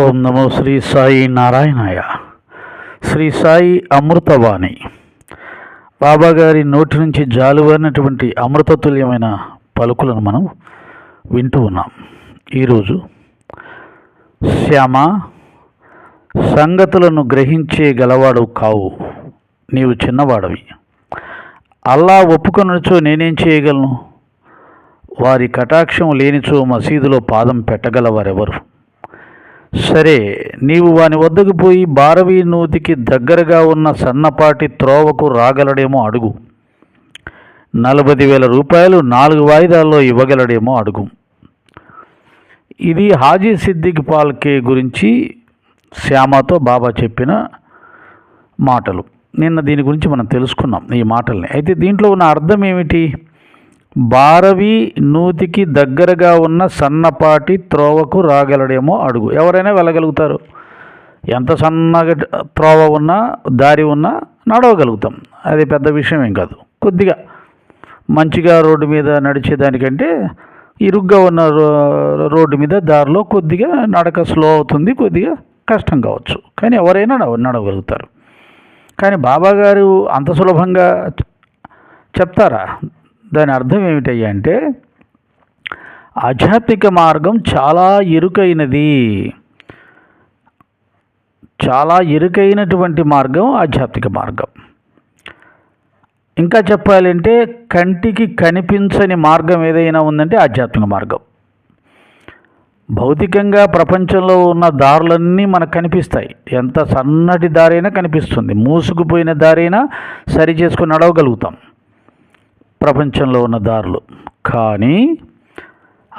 ఓం నమో శ్రీ సాయి నారాయణాయ. శ్రీ సాయి అమృతవాణి. బాబాగారి నోటి నుంచి జాలువారినటువంటి అమృతతుల్యమైన పలుకులను మనం వింటూ ఉన్నాం. ఈరోజు శ్యామ సంగతులను గ్రహించే గలవాడు కావు నీవు చిన్నవాడవి. అల్లా ఒప్పుకొనచో నేనేం చేయగలను? వారి కటాక్షం లేనిచో మసీదులో పాదం పెట్టగలవారెవరు? సరే నీవు వాని వద్దకు పోయి భారవీ నూతికి దగ్గరగా ఉన్న సన్నపాటి త్రోవకు రాగలడేమో అడుగు. నలభై వేల రూపాయలు నాలుగు వాయిదాల్లో ఇవ్వగలడేమో అడుగు. ఇది హాజీ సిద్దిక్ పాల్కే గురించి శ్యామతో బాబా చెప్పిన మాటలు. నిన్న దీని గురించి మనం తెలుసుకున్నాం ఈ మాటల్ని. అయితే దీంట్లో ఉన్న అర్థం ఏమిటి? బారవి నూతికి దగ్గరగా ఉన్న సన్నపాటి త్రోవకు రాగలడేమో అడుగు. ఎవరైనా వెళ్ళగలుగుతారు. ఎంత సన్నగా త్రోవ ఉన్నా దారి ఉన్నా నడవగలుగుతాం. అది పెద్ద విషయం ఏం కాదు. కొద్దిగా మంచిగా రోడ్డు మీద నడిచేదానికంటే ఇరుగ్గా ఉన్న రో- రోడ్డు మీద దారిలో కొద్దిగా నడక స్లో అవుతుంది కొద్దిగా కష్టం కావచ్చు. కానీ ఎవరైనా నడవగలుగుతారు. కానీ బాబా గారు అంత సులభంగా చెప్తారా? దాని అర్థం ఏమిటయ్యా అంటే ఆధ్యాత్మిక మార్గం చాలా ఇరుకైనది. చాలా ఇరుకైనటువంటి మార్గం ఆధ్యాత్మిక మార్గం. ఇంకా చెప్పాలంటే కంటికి కనిపించని మార్గం ఏదైనా ఉందంటే ఆధ్యాత్మిక మార్గం. భౌతికంగా ప్రపంచంలో ఉన్న దారులన్నీ మనకు కనిపిస్తాయి. ఎంత సన్నటి దారైనా కనిపిస్తుంది. మూసుకుపోయిన దారైనా సరి చేసుకుని నడవగలుగుతాం. ప్రపంచంలో ఉన్న దారులు. కానీ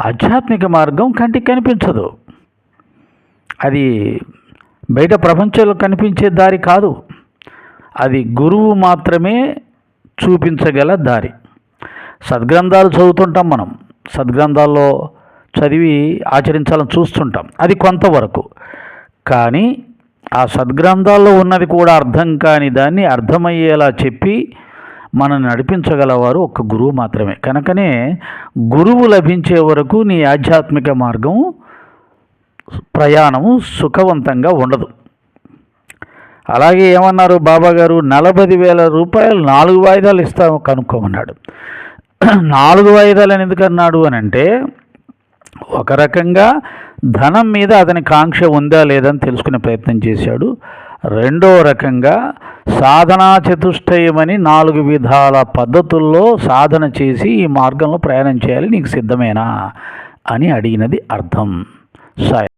ఆధ్యాత్మిక మార్గం కంటికి కనిపించదు. అది బయట ప్రపంచంలో కనిపించే దారి కాదు. అది గురువు మాత్రమే చూపించగల దారి. సద్గ్రంథాలు చదువుతుంటాం మనం. సద్గ్రంథాల్లో చదివి ఆచరించాలని చూస్తుంటాం. అది కొంతవరకు. కానీ ఆ సద్గ్రంథాల్లో ఉన్నది కూడా అర్థం కాని దాన్ని అర్థమయ్యేలా చెప్పి మనం నడిపించగలవారు ఒక గురువు మాత్రమే. కనుకనే గురువు లభించే వరకు నీ ఆధ్యాత్మిక మార్గం ప్రయాణము సుఖవంతంగా ఉండదు. అలాగే ఏమన్నారు బాబా గారు? నలభై వేల రూపాయలు నాలుగు వాయిదాలు ఇస్తాము కనుక్కోమన్నాడు. నాలుగు వాయిదాలు అని ఎందుకు అన్నాడు అని అంటే ఒక రకంగా ధనం మీద అతని కాంక్ష ఉందా లేదని తెలుసుకునే ప్రయత్నం చేశాడు. రెండో రకంగా సాధనా చతుష్టయమని నాలుగు విధాల పద్ధతుల్లో సాధన చేసి ఈ మార్గంలో ప్రయాణం చేయాలి నీకు సిద్ధమేనా అని అడిగినది అర్థం. సాయి